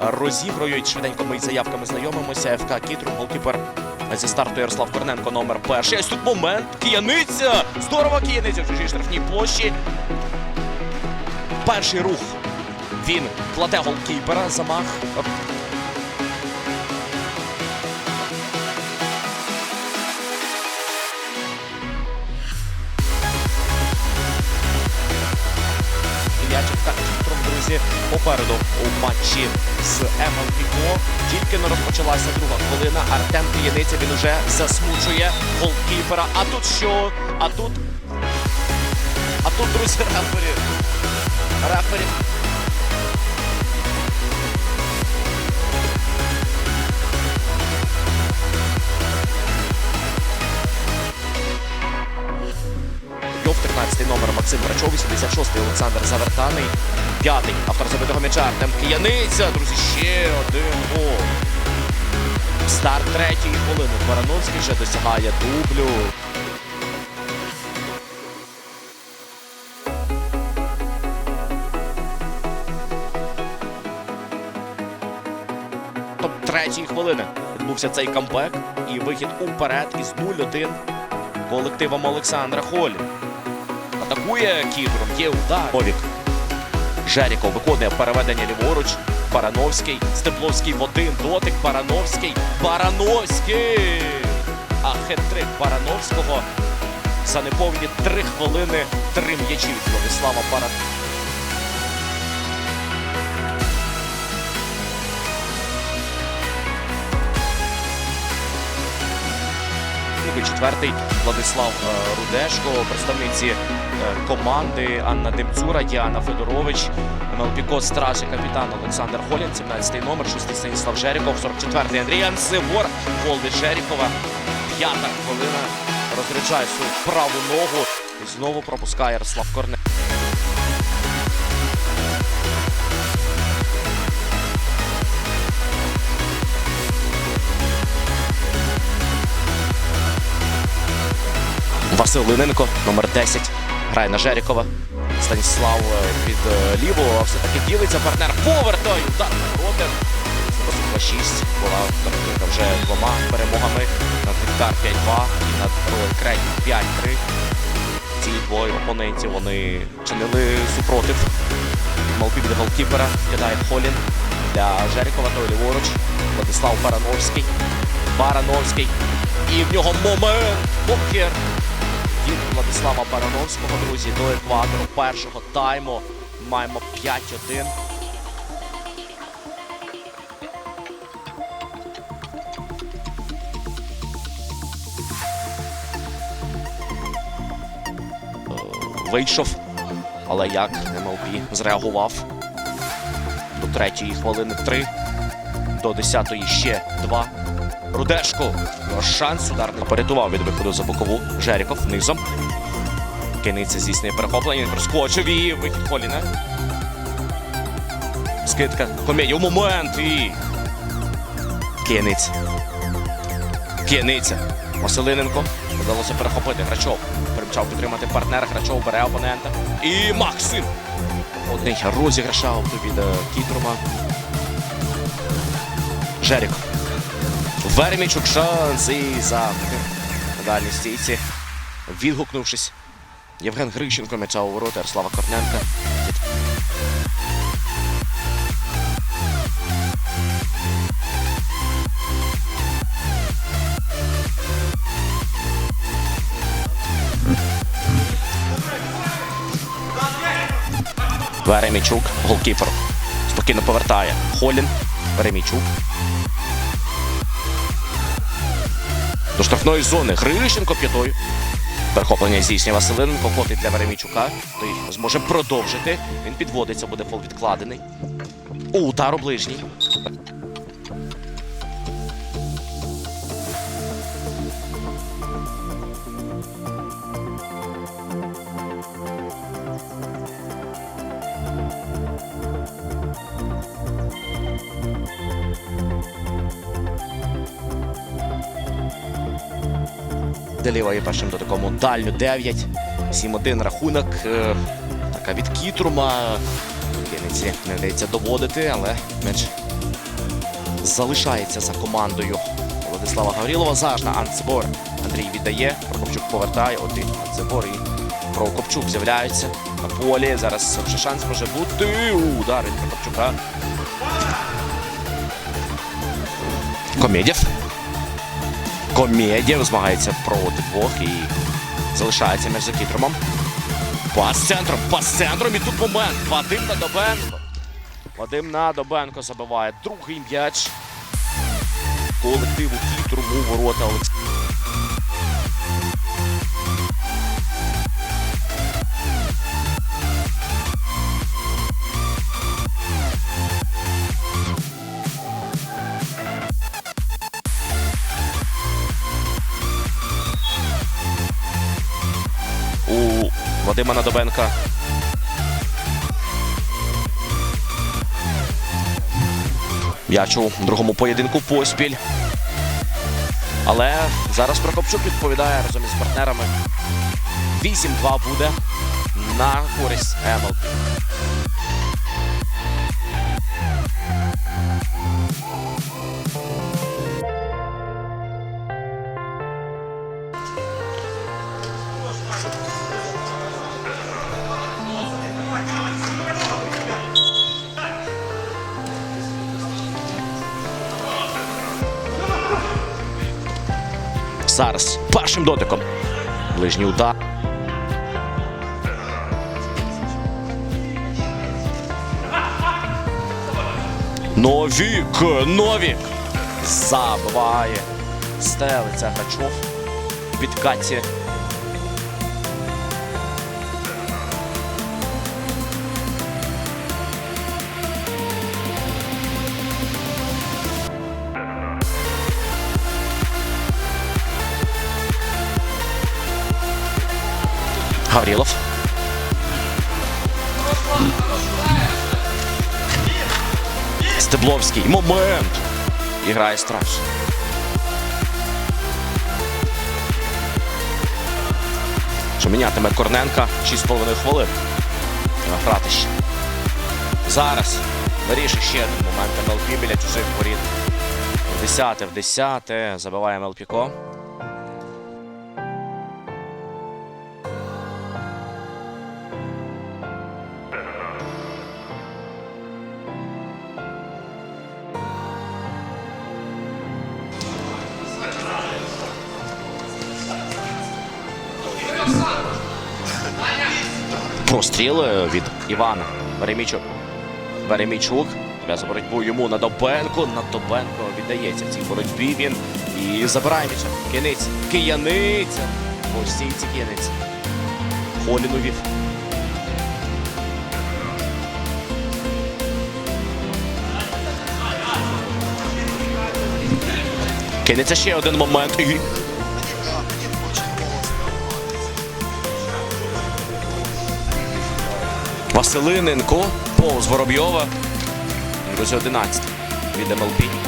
розігрують. Швиденько ми із заявками знайомимося. ФК Кітру, голкіпер зі старту Ярослав Корненко, номер перший. Ось тут момент. Кияниця! Здорово, Кияниця в чужій штрафній площі. Перший рух. Він кладе голкіпера. Замах. Попереду у матчі з МЛКО. Тільки не розпочалася друга хвилина. Артем Кияниця він уже засмучує голкіпера. А тут що? А тут. А тут, друзі, рефері. Рефері. Йов, 13 номер Максим Брачов, 86-й Олександр Завертаний, п'ятий автор забитого м'яча Артем Кияниця. Друзі, ще один гол. Старт третьої хвилини. Барановський вже досягає дублю. Третьої хвилини відбувся цей камбек і вихід уперед із 0-1 колективом Олександра Холі. Атакує Кідром, є удар. Овік. Жеріков виконує переведення ліворуч. Барановський. Степловський в один дотик. Барановський. Барановський! А хет-трик Барановського за неповні три хвилини три м'ячі від Владислава Барановського. Другий, четвертий Владислав е, Рудешко, представниці е, команди Анна Демцюра, Діана Федорович, Мелпіко Стражі, і капітан Олександр Холін, 17-й номер, 6-й Станіслав Жеріков, 44-й Андрій Ансивор, гол від Жерікова. П'ята хвилина розряджає свою праву ногу і знову пропускає Ярослав Корне. Васил Линенко, номер 10, грає на Жерікова. Станіслав е, від е, лівого все-таки ділиться партнер. Повертай! Удар проти. 2-6. Була картинка вже двома перемогами над Гектар 5-2 і над Крейн 5-3. Ці двоє опонентів вони чинили супротив. Малпік до голкіпера кидає Холін для Жерікова, той ліворуч. Владислав Барановський. Барановський. І в нього момент. Покер від Владислава Барановського, друзі, до екватору першого тайму. Маємо 5-1. Е, Вийшов, але як МЛП зреагував. До третьої хвилини 3, до десятої ще 2. Рудешко. Шанс ударний. Порятував від виходу за бокову. Жеріков низом. Киниться здійснює перехоплення. Він проскочив і вихід Холіна. Скидка. Комедію. Момент і. Киянець. Кияниця. Василиненко. Вдалося перехопити. Грачов. Примчав підтримати партнера. Грачов бере опонента. І Максим. Одний розіграш ауту від е, Кітрума. Жеріков. Вермічук шанс і за на дальній стійці. Відгукнувшись. Євген Грищенко м'яча у ворота Ярослава Корненка. Веремічук, голкіпер. Спокійно повертає. Холін. Веремічук. До штрафної зони Грищенко п'ятою. Перехоплення здійснює Василенко, котить для Веремійчука. Той зможе продовжити. Він підводиться, буде фол відкладений. У удару ближній. Деліва є першим дотиком у дальню 9. 7-1 рахунок. Е, Така від Кітрума. Киниці не вдається доводити, але м'яч залишається за командою Владислава Гаврілова. Зажна Анцебор. Андрій віддає. Прокопчук повертає. Один Анцебор і Прокопчук з'являється на полі. Зараз вже шанс може бути. Удар від Прокопчука. Комедєв. Комедєв змагається проти двох і залишається між закітромом. Пас центром, пас центром і тут момент. Вадим на Добенко. Вадим на Добенко забиває другий м'яч. Колективу Кітру у ворота Олекс. Вадима Надобенка М'ячу у другому поєдинку поспіль. Але зараз Прокопчук відповідає разом із партнерами. 8-2 буде на користь МЛП. Зараз першим дотиком. Ближній удар. Новік! Новік! Забиває. Стелиться Гачов. Підкаті. Гаврилов. Стебловський. Момент. І грає страж. Що мінятиме Корненка 6,5 хвилин. Грати ще. Зараз вирішить ще один момент МЛП біля чужих воріт. В 10 в 10 забиває МЛПіко. Простріл від Івана Веремійчук. Веремійчук. За боротьбу йому на Добенко. На Добенко віддається в цій боротьбі. Він і забирає м'яча. Кінець. Кияниця. Цій кінець. Холіну. Кинеться ще один момент. Василиненко повз Воробйова. Друзі, 11 від МЛП.